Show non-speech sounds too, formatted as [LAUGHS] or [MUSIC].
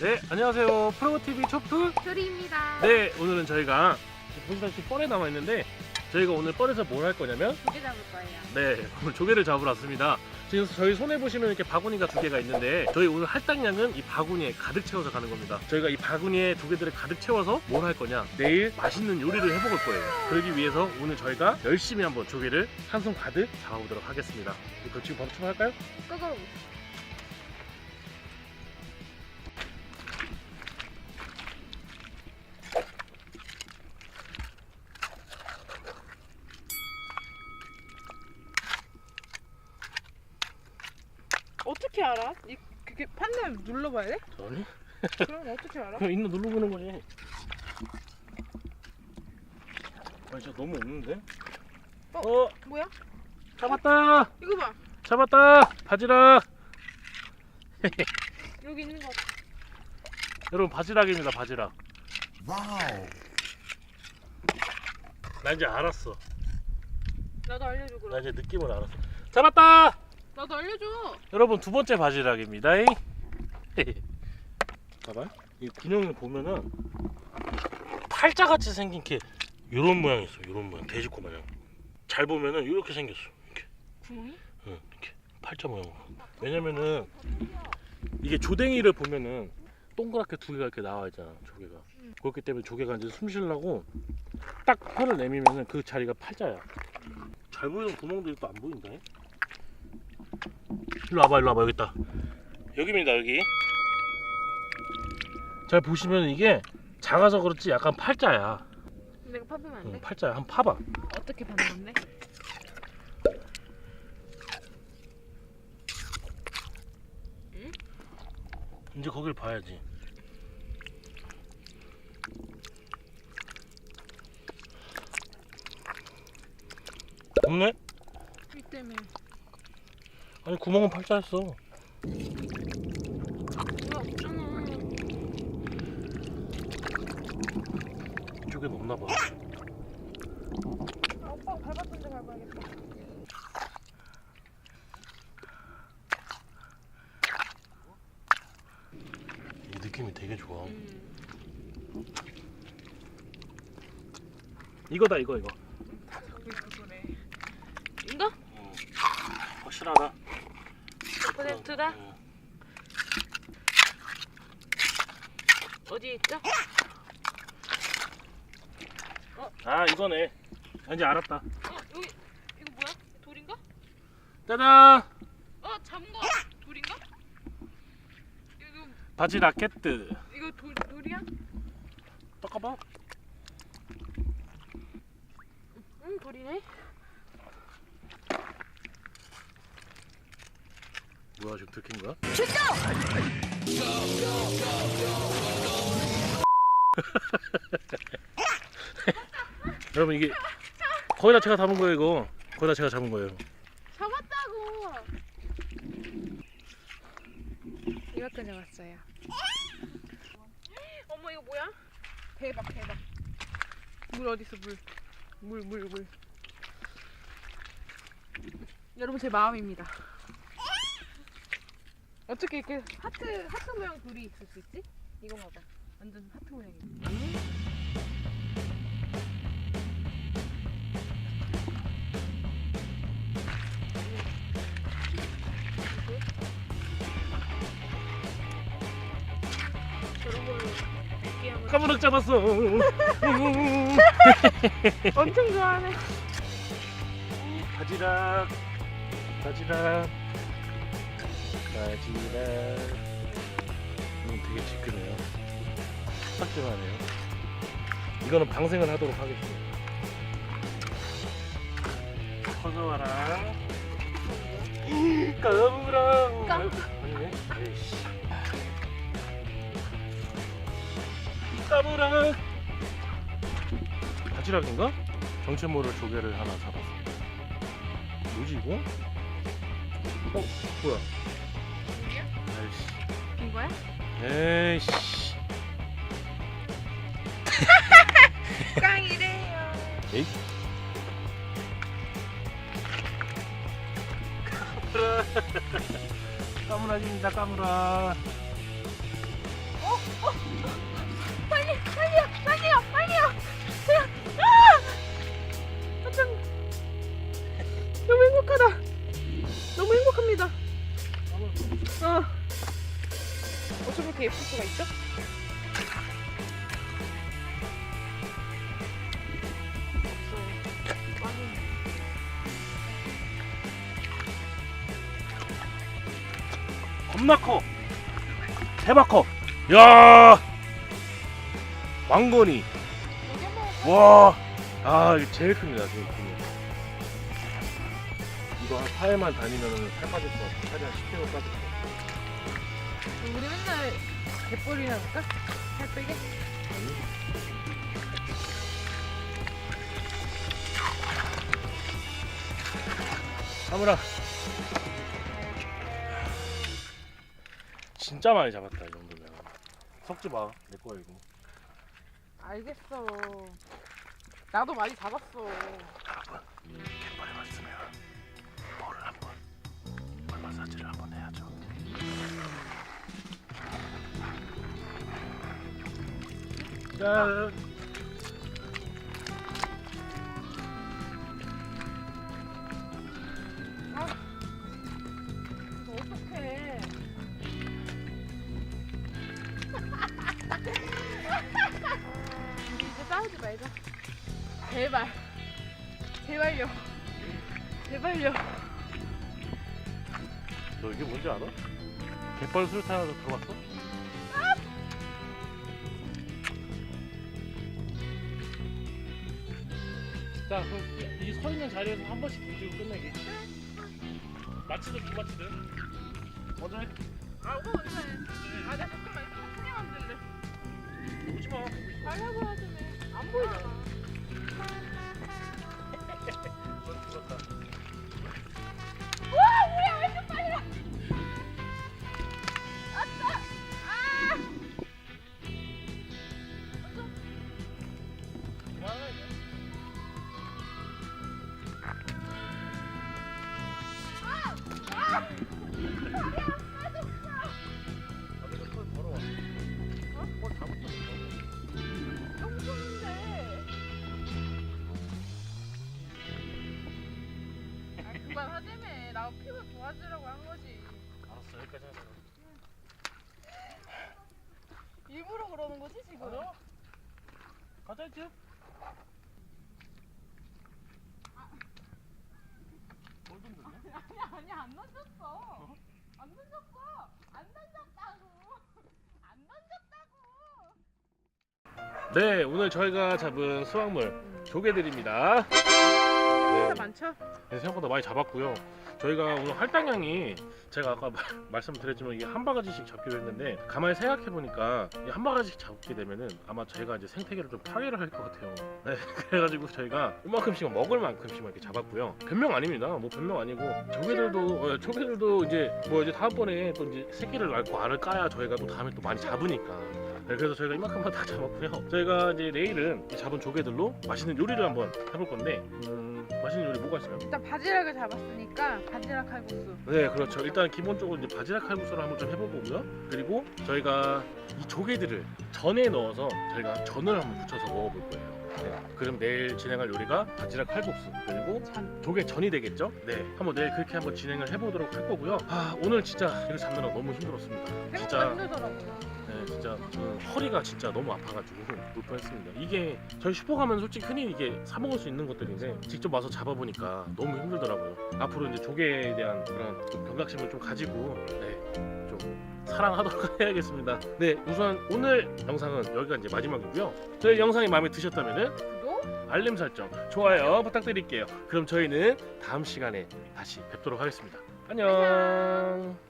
네, 안녕하세요. 프로TV 초프. 조리입니다. 네, 오늘은 저희가 보시다시피 뻘에 남아 있는데 저희가 오늘 뻘에서 뭘 할 거냐면 조개 잡을 거예요. 네, 오늘 조개를 잡으러 왔습니다. 지금 저희 손에 보시면 이렇게 바구니가 두 개가 있는데 저희 오늘 할당량은 이 바구니에 가득 채워서 가는 겁니다. 저희가 이 바구니에 조개들을 가득 채워서 뭘 할 거냐? 내일 맛있는 요리를 해먹을 거예요. 그러기 위해서 오늘 저희가 열심히 한번 조개를 한 손 가득 잡아보도록 하겠습니다. 그럼 지금 바로 출발할까요? 고고. 어떻게 알아? 이 그게 판넬 눌러봐야 돼? 아니, 그럼 어떻게 알아? 그냥 있는 누르고는 거지. 아, 진짜 너무 없는데? 어? 어, 뭐야? 잡았다! 이거 봐. 잡았다! 바지락! [LAUGHS] 여기 있는 거. 여러분 바지락입니다 바지락 와우. 나 이제 알았어 나도 알려줘 나 그럼. 이제 느낌을 알았어 잡았다! 나도 알려줘. 여러분 두 번째 바지락입니다. [LAUGHS] 봐봐 이 군형을 보면은 팔자같이 생긴 게 요런 모양 있어 요런 모양. 돼지코 마냥. 잘 보면은 이렇게 생겼어 이렇게. 구멍이? 응, 이렇게. 팔자 모양으로. 왜냐면은 이게 조댕이를 보면은 동그랗게 두 개가 이렇게 나와 있잖아 조개가. 응. 그렇기 때문에 조개가 이제 숨 쉬려고 딱 혀를 내밀면은 그 자리가 팔자야. 잘 보이는 구멍들이 또 안 보인다 일로 와봐 일로 와봐 여기 있다 여기입니다 여기 잘 보시면 이게 작아서 그렇지 약간 팔자야 내가 파보면 안 응, 돼? 팔자야 한번 파봐 어떻게 파는 건데? 이제 거길 봐야지. 없네? 이 때문에. 아니 구멍은 팔자였어. 뭐야 없잖아. 이쪽엔 없나 봐. 아, 오빠 밟았던 데 밟아야겠다. 이 느낌이 되게 좋아. 음. 이거다 이거 이거. 그거네. 이거? 확실하다. 100%다? 응. 어디 있죠? 아 이거네. 아, 이제 알았다. 어 여기 이거 뭐야? 돌인가? 짜잔! 어 잡은 거 돌인가? 이거 바지 라켓트. 이거 돌 돌이야? 닦아봐. 응 돌이네. 뭐야 지금 들킨 거야? 여러분 이게 거의 다 제가 잡은 거예요 이거. 거의 다 제가 잡은 거예요. 잡았다고. 이것도 잡았어요. 어머 이거 뭐야? 대박 대박. 물 어디 있어 물? 물 물 물. 여러분 제 마음입니다. 어떻게 이렇게 하트 하트 모양 돌이 있을 수 있지? 이거 봐봐. 완전 하트 모양이. 저런 걸로 잡았어. [LAUGHS] 엄청 좋아하네. 바지락, 바지락, 바지락. 이건 되게 지끈해요. 딱딱하네요. 이거는 방생을 하도록 하겠습니다. 커서 와라. 까무랑. 깜- 아니네. 에이씨. 까무랑. 바지락인가? 정체 모를 조개를 하나 잡았어. 뭐지 이거? 어 뭐야? 에이씨. [LAUGHS] 깡이래요. 에이. 까무라집니다 까무라. 겁나 커. 대박 커. 야. 왕건이. 여기 뭐 와. 아, 이거 제일 큽니다, 제일 큽니다. 이거 한 4일만 다니면은 살 빠질 것 같아. 살이 한 10kg 빠질 것 같아. 우리 맨날 갯벌이나 볼까? 살 빼게? 사물아. 진짜 많이 잡았다, 이 정도면. 섞지 마. 내 거야, 이거. 알겠어. 나도 많이 잡았어. 여러분, 갯벌에 왔으면 뭐를 한번 물 마사지를 한번 해야죠. 짠. 싸우지 말자. 제발. 제발요. 제발요. 너 이게 뭔지 알아? 갯벌 수류탄 하나 들어봤어? 자 그럼 이 서 있는 자리에서 한 번씩 던지고 끝내기 마치든 못 마치든 먼저 해 아, 오빠 먼저 해. 아, 나 잠깐만. 이거 크게 만들래. 오지마 가려고 하지네. 안 보이잖아. 와, 우리 왜 이렇게 빨리! 아! 나도 이제 뭘 던졌냐? 아니, 아니, 안 던졌어. 안 던졌어. 안 던졌다고. 안 던졌다고. 네 오늘 저희가 잡은 수확물 조개들입니다 진짜 네, 많죠? 네, 생각보다 많이 잡았고요. 저희가 오늘 할당량이 제가 아까 마- [LAUGHS] 말씀드렸지만 이게 한 바가지씩 잡기로 했는데 가만히 생각해 보니까 이한 바가지씩 잡게 되면은 아마 저희가 이제 생태계를 좀 파괴를 할 것 같아요. [LAUGHS] 네, 그래가지고 저희가 이만큼씩 먹을 만큼씩 이렇게 잡았고요. 변명 아닙니다. 뭐 변명 아니고 조개들도 어, 조개들도 이제 뭐 이제 다음번에 또 이제 새끼를 낳고 알을 까야 저희가 또 다음에 또 많이 잡으니까 네, 그래서 저희가 이만큼만 다 잡았고요. 저희가 이제 내일은 이 잡은 조개들로 맛있는 요리를 한번 해볼 건데, 음, 맛있는 요리 뭐가 있어요? 일단 바지락을 잡았으니까 바지락 칼국수. 네, 그렇죠. 일단 기본적으로 이제 바지락 칼국수를 한번 좀 해볼 거고요. 그리고 저희가 이 조개들을 전에 넣어서 저희가 전을 한번 붙여서 먹어볼 거예요. 네, 그럼 내일 진행할 요리가 바지락 칼국수 그리고 전. 조개 전이 되겠죠? 네, 한번 내일 그렇게 한번 진행을 해보도록 할 거고요. 아, 오늘 진짜 이거 잡느라 너무 힘들었습니다. 진짜 힘들더라고요. 네, 진짜 저는 허리가 진짜 너무 아파가지고 [LAUGHS] 울 뻔했습니다. 이게 저희 슈퍼 가면 솔직히 흔히 이게 사 먹을 수 있는 것들인데 직접 와서 잡아보니까 너무 힘들더라고요. 앞으로 이제 조개에 대한 그런 좀 경각심을 좀 가지고 네, 좀 사랑하도록 [LAUGHS] 해야겠습니다. 네, 우선 오늘 영상은 여기가 이제 마지막이고요. 저희 영상이 마음에 드셨다면은 구독? 알림 설정, 좋아요 부탁드릴게요. 그럼 저희는 다음 시간에 다시 뵙도록 하겠습니다. 안녕.